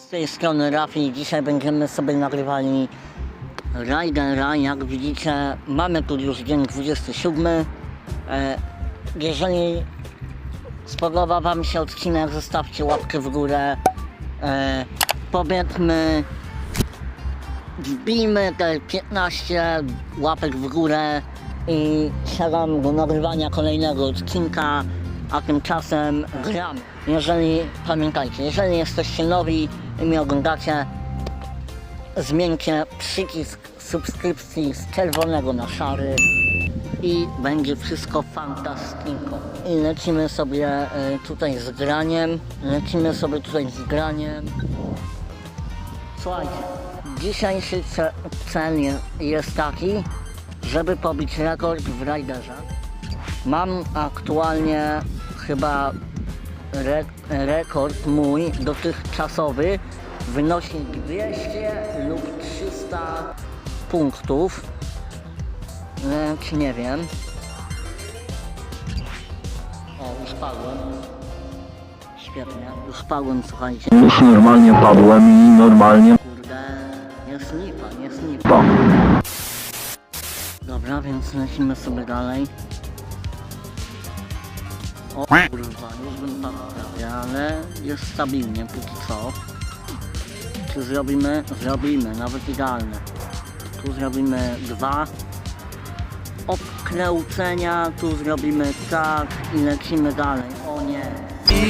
Z tej strony Rafi, dzisiaj będziemy sobie nagrywali Raidera. Jak widzicie, mamy tu już dzień 27. E, Jeżeli spodoba Wam się odcinek, zostawcie łapkę w górę. E, Powiedzmy, wbijmy te 15 łapek w górę i siadam do nagrywania kolejnego odcinka, a tymczasem gram. Jeżeli, pamiętajcie, jeżeli jesteście nowi i mnie oglądacie, zmieńcie przycisk subskrypcji z czerwonego na szary i będzie wszystko fantastyko. I lecimy sobie e, tutaj z graniem, lecimy sobie tutaj z graniem. Słuchajcie, dzisiejszy ce- cel je- jest taki, żeby pobić rekord w Raiderze. Mam aktualnie chyba re- rekord mój dotychczasowy wynosi 200 lub 300 punktów. Lecz nie wiem. O, już padłem. Świetnie, już padłem, słuchajcie. Już normalnie padłem i normalnie Kurde, jest lipa, jest lipa. pa. Dobra, więc lecimy sobie dalej. O kurwa, już bym padł prawie, ale jest stabilnie póki co. Czy zrobimy? Zrobimy, nawet idealne. Tu zrobimy dwa obkręcenia, tu zrobimy tak i lecimy dalej. O nie,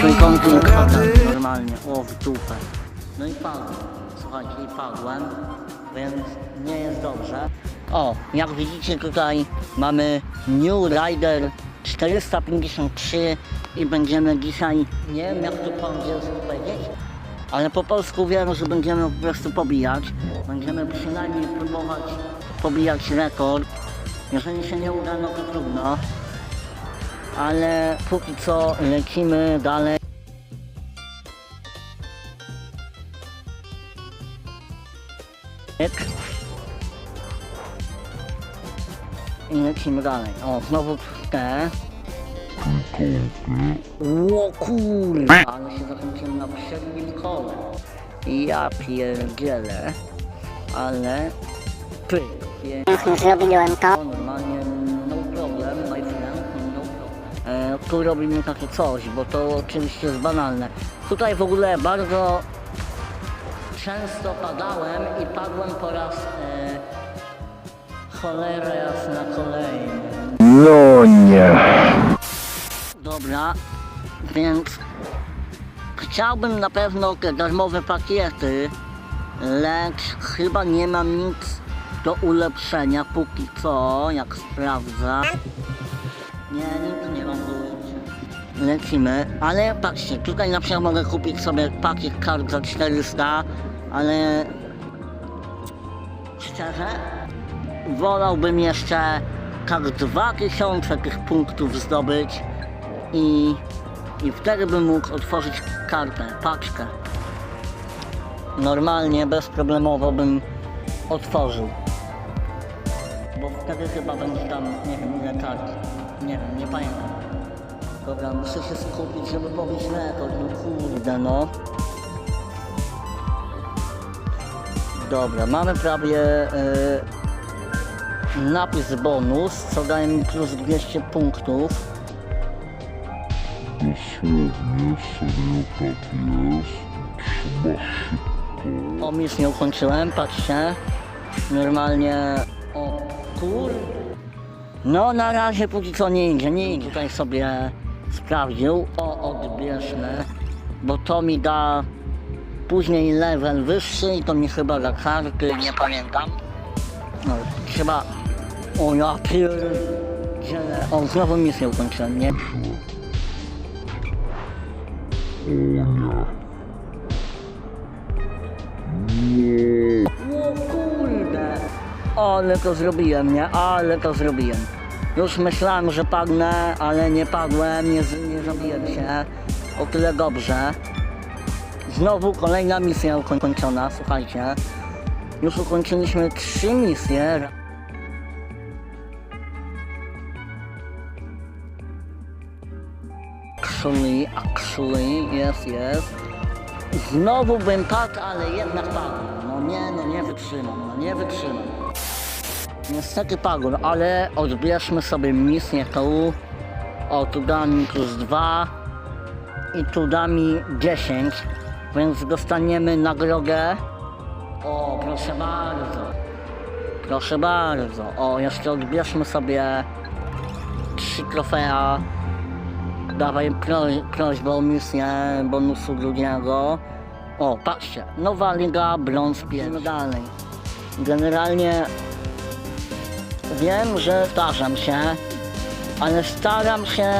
trójkątnik pada normalnie, o w dupę. No i padłem, słuchajcie, i padłem, więc nie jest dobrze. O, jak widzicie tutaj mamy New Rider 453 i będziemy dzisiaj, nie wiem jak to po angielsku powiedzieć, ale po polsku wiem, że będziemy po prostu pobijać. Będziemy przynajmniej próbować pobijać rekord. Jeżeli się nie uda, no to trudno. Ale póki co lecimy dalej. I lecimy dalej. O, znowu te. O kurwa, ale się zakończyłem na przednim kole. Ja pierdzielę. Ale pyk. Pięknie. Zrobiłem to. Normalnie no problem, my friend, no problem. E, tu robimy takie coś, bo to oczywiście jest banalne. Tutaj w ogóle bardzo często padałem i padłem po raz e, cholera jasna kolejny. No nie. Dobra, więc chciałbym na pewno te darmowe pakiety, lecz chyba nie mam nic do ulepszenia póki co, jak sprawdzam. Nie, nic nie mam do ulepszenia. Lecimy, ale patrzcie, tutaj na przykład mogę kupić sobie pakiet kart za 400, ale szczerze wolałbym jeszcze tak 2000 tych punktów zdobyć i, i wtedy bym mógł otworzyć kartę, paczkę. Normalnie, bezproblemowo bym otworzył. Bo wtedy chyba będzie tam, nie wiem ile kart. Nie wiem, nie pamiętam. Dobra, muszę się skupić, żeby pobić rekord, no kurde no. Dobra, mamy prawie e, napis bonus, co daje mi plus 200 punktów. Dosłownie tak jest. Trzeba szybko. Nie ukończyłem, patrzcie. Normalnie... O, kur... No, na razie póki co nie idzie, nie idzie. Tutaj sobie sprawdził. O, odbierzmy. Bo to mi da później level wyższy i to mi chyba da karty, nie pamiętam. No, trzeba... O, ja pierdzielę. O, znowu misję ukończyłem, nie? O nie. O kurde! Ale to zrobiłem, nie? Ale to zrobiłem. Już myślałem, że padnę, ale nie padłem, nie, nie zabiłem się. O tyle dobrze. Znowu kolejna misja ukończona, słuchajcie. Już ukończyliśmy trzy misje. Actually, actually, yes, yes. Znowu bym padł, ale jednak padł. No nie, no nie wytrzymam, no nie wytrzymam. Niestety padł, ale odbierzmy sobie misję. O, tu da mi plus 2 i tu da mi 10, więc dostaniemy nagrodę. O, proszę bardzo. Proszę bardzo. O, jeszcze odbierzmy sobie trzy trofea. Dawaj pro, prośbę o misję bonusu drugiego. O, patrzcie, nowa liga, brąz pierwszy. dalej. Generalnie wiem, że starzam się, ale staram się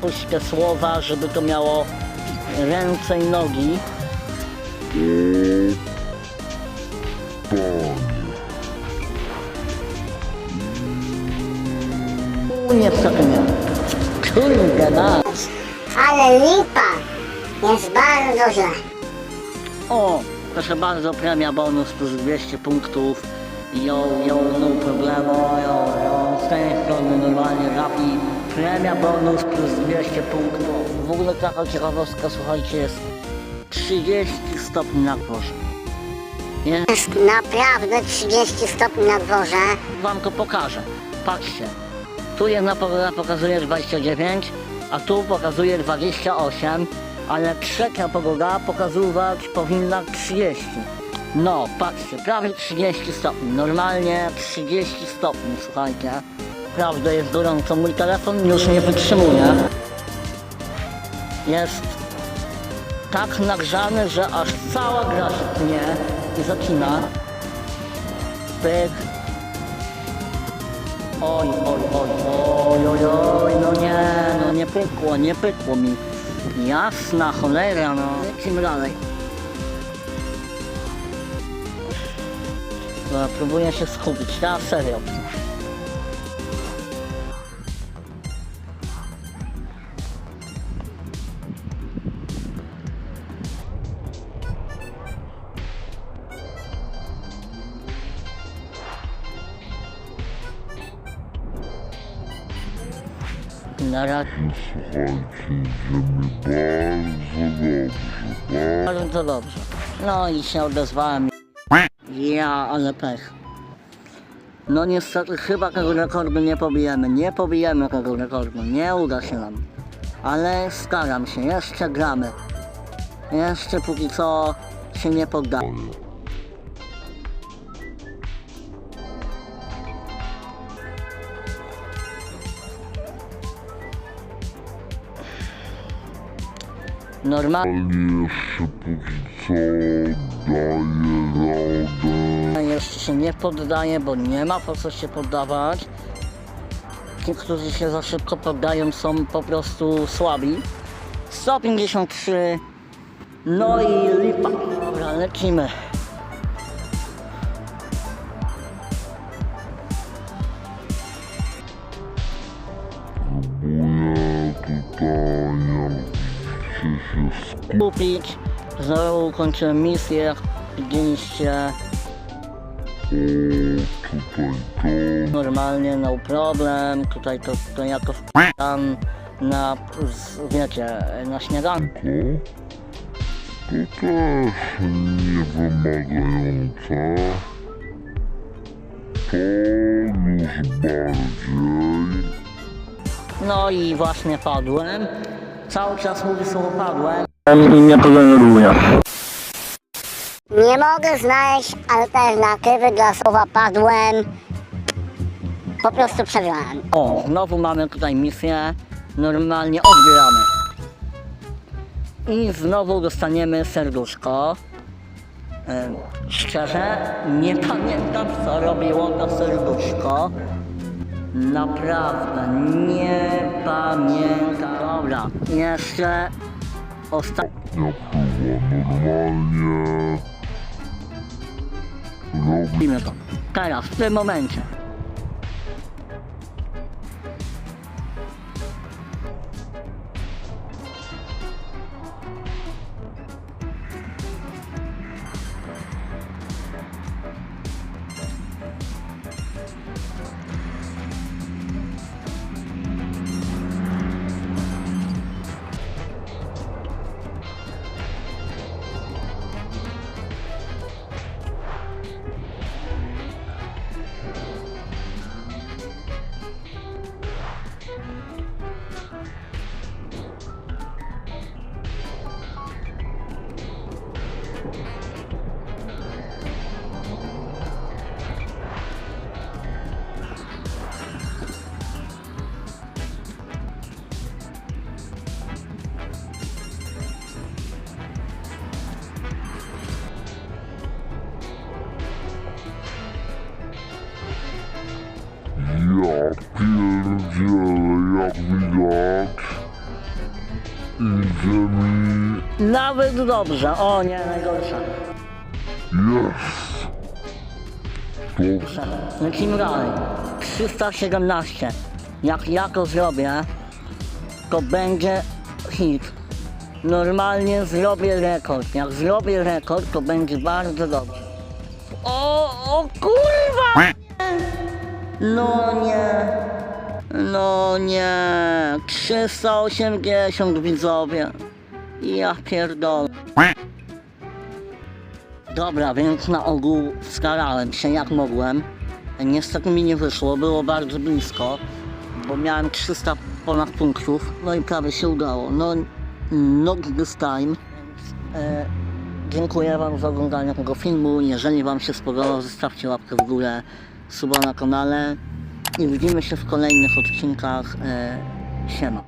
puść te słowa, żeby to miało ręce i nogi. Nie. Kurde, na. Ale lipa! Jest bardzo źle. O, proszę bardzo, premia bonus plus 200 punktów. Yo, yo, no problemo, yo, yo. Z tej strony normalnie rapi. Premia bonus plus 200 punktów. W ogóle taka ciekawostka, słuchajcie, jest 30 stopni na dworze. Nie? Jest naprawdę 30 stopni na dworze. Wam to pokażę. Patrzcie. Tu jedna pogoda pokazuje 29, a tu pokazuje 28, ale trzecia pogoda pokazywać powinna 30. No, patrzcie, prawie 30 stopni. Normalnie 30 stopni, słuchajcie. Prawda jest gorąco. Mój telefon już nie wytrzymuje. Jest tak nagrzany, że aż cała gra się pnie i zacina. Pyk, Oj, oj, oj, oj, oj, oj, no nie, no nie pykło, nie pykło mi. Jasna cholera, no. Lecimy dalej. Dobra, próbuję się skupić, teraz serio. Na razie Słuchajcie, idziemy bardzo dobrze, bardzo dobrze. No i się odezwałem. Ja, ale pech. No niestety chyba tego rekordu nie pobijemy. Nie pobijemy tego rekordu. Nie uda się nam. Ale staram się. Jeszcze gramy. Jeszcze póki co się nie poddamy. Normalnie jeszcze póki co daję radę. jeszcze się nie poddaję, bo nie ma po co się poddawać. Ci, którzy się za szybko poddają są po prostu słabi. 153 No i lipa. Dobra, lecimy. Próbuję Kupić. Znowu ukończyłem misję. Widzieliście to. normalnie, no problem. Tutaj to, to jako tam na, z- wiecie, na śniadanku. To też. To już bardziej. No i właśnie padłem. Cały czas mówię słowo padłem. I mnie to denerwuje. Nie mogę znaleźć alternatywy dla słowa padłem. Po prostu przegrałem. O, znowu mamy tutaj misję. Normalnie odbieramy. I znowu dostaniemy serduszko. Szczerze, nie pamiętam co robiło to serduszko. Naprawdę, nie pamiętam. Dobra, jeszcze ostatni. Ja próba normalnie. Robimy to. Teraz, w tym momencie. Jak widać, idzie mi Nawet dobrze, o nie, najgorsza. jest. Dobrze. Lecimy dalej. 317. Jak ja to zrobię, to będzie hit. Normalnie zrobię rekord. Jak zrobię rekord, to będzie bardzo dobrze. O, o kurwa! No nie. No nie. 380 widzowie. Ja pierdolę. Dobra, więc na ogół starałem się jak mogłem. Niestety mi nie wyszło, było bardzo blisko, bo miałem 300 ponad punktów, no i prawie się udało. No, not this time. E, dziękuję Wam za oglądanie tego filmu. Jeżeli Wam się spodobał, zostawcie łapkę w górę, suba na kanale i widzimy się w kolejnych odcinkach. E, siema.